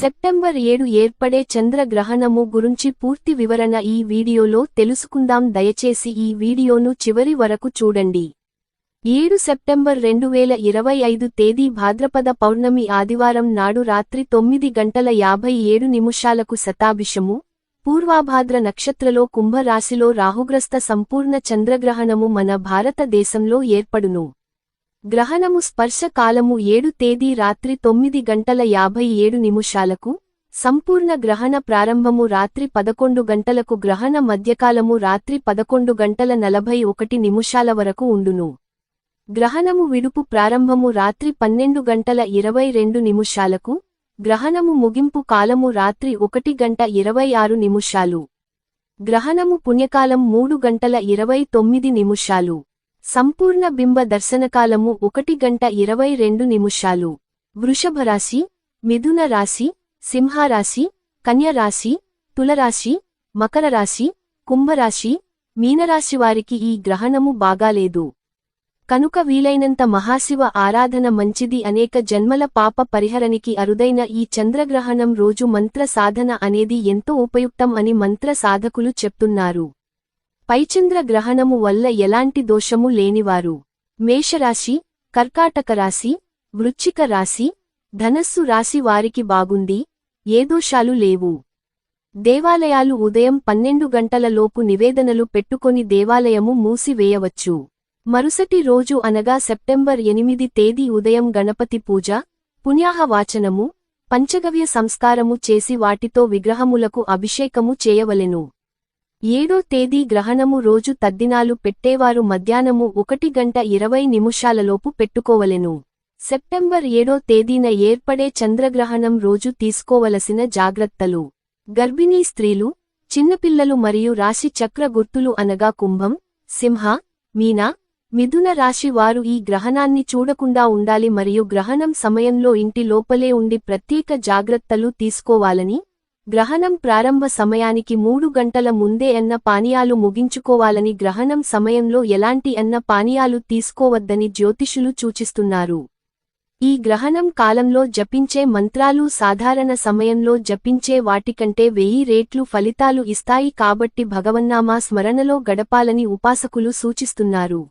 September ఏడు ఏర్పడే చంద్రగ్రహణము గురించి పూర్తి వివరణ ఈ వీడియోలో తెలుసుకుందాం. దయచేసి ఈ వీడియోను చివరి వరకు చూడండి. ఏడు సెప్టెంబర్ రెండు వేల ఇరవై ఐదు తేదీ భాద్రపద పౌర్ణమి ఆదివారం నాడు రాత్రి తొమ్మిది గంటల యాభై ఏడు నిమిషాలకు శతాభిషము పూర్వాభాద్ర నక్షత్రలో కుంభరాశిలో రాహుగ్రస్త సంపూర్ణ చంద్రగ్రహణము మన భారతదేశంలో ఏర్పడును. గ్రహణము స్పర్శ కాలము ఏడు తేదీ రాత్రి తొమ్మిది గంటల యాభై ఏడు నిమిషాలకు సంపూర్ణ గ్రహణ ప్రారంభము రాత్రి పదకొండు గంటలకు గ్రహణ మధ్యకాలము రాత్రి పదకొండు గంటల నలభై ఒకటి నిమిషాల వరకు ఉండును. గ్రహణము విడుపు ప్రారంభము రాత్రి పన్నెండు గంటల ఇరవై రెండు నిమిషాలకు గ్రహణము ముగింపు కాలము రాత్రి ఒకటి గంట ఇరవై ఆరు నిమిషాలు. గ్రహణము పుణ్యకాలం మూడు గంటల ఇరవై తొమ్మిది నిమిషాలు. సంపూర్ణ బింబ దర్శనకాలము ఒకటి గంట ఇరవై రెండు నిమిషాలు. వృషభరాశి మిథున రాశి సింహరాశి కన్యరాశి తులరాశి మకర రాశి కుంభరాశి మీనరాశి వారికి ఈ గ్రహణము బాగాలేదు. కనుక వీలైనంత మహాశివ ఆరాధన మంచిది అనేక జన్మల పాప పరిహరణికి అరుదైన ఈ చంద్రగ్రహణం రోజు మంత్ర సాధన అనేది ఎంతో ఉపయుక్తం అని మంత్ర సాధకులు చెప్తున్నారు. పైచంద్ర గ్రహణము వల్ల ఎలాంటి దోషము లేనివారు. మేషరాశి కర్కాటక రాశి వృచ్చిక రాశి ధనస్సు రాశి వారికి బాగుంది ఏ దోషాలు లేవు. దేవాలయాలు ఉదయం పన్నెండు గంటలలోపు నివేదనలు పెట్టుకొని దేవాలయము మూసివేయవచ్చు. మరుసటి రోజు అనగా సెప్టెంబర్ ఎనిమిది తేదీ ఉదయం గణపతి పూజ పుణ్యాహ వాచనము పంచగవ్య సంస్కారము చేసి వాటితో విగ్రహములకు అభిషేకము చేయవలెను. ఏడో తేదీ గ్రహణము రోజు తద్దినాలు పెట్టేవారు మధ్యాహ్నము ఒకటి గంట ఇరవై నిమిషాలలోపు పెట్టుకోవలెను. సెప్టెంబర్ ఏడో తేదీన ఏర్పడే చంద్రగ్రహణం రోజు తీసుకోవలసిన జాగ్రత్తలు. గర్భిణీ స్త్రీలు చిన్నపిల్లలు మరియు రాశి చక్ర గుర్తులు అనగా కుంభం సింహ మీనా మిథున రాశి వారు ఈ గ్రహణాన్ని చూడకుండా ఉండాలి మరియు గ్రహణం సమయంలో ఇంటి లోపలే ఉండి ప్రత్యేక జాగ్రత్తలు తీసుకోవాలని గ్రహణం ప్రారంభ సమయానికి మూడు గంటల ముందే అన్న పానీయాలు ముగించుకోవాలని గ్రహణం సమయంలో ఎలాంటి అన్న పానీయాలు తీసుకోవద్దని జ్యోతిషులు సూచిస్తున్నారు. ఈ గ్రహణం కాలంలో జపించే మంత్రాలు సాధారణ సమయంలో జపించే వాటికంటే వెయ్యి రేట్లు ఫలితాలు ఇస్తాయి కాబట్టి భగవన్నామా స్మరణలో గడపాలని ఉపాసకులు సూచిస్తున్నారు.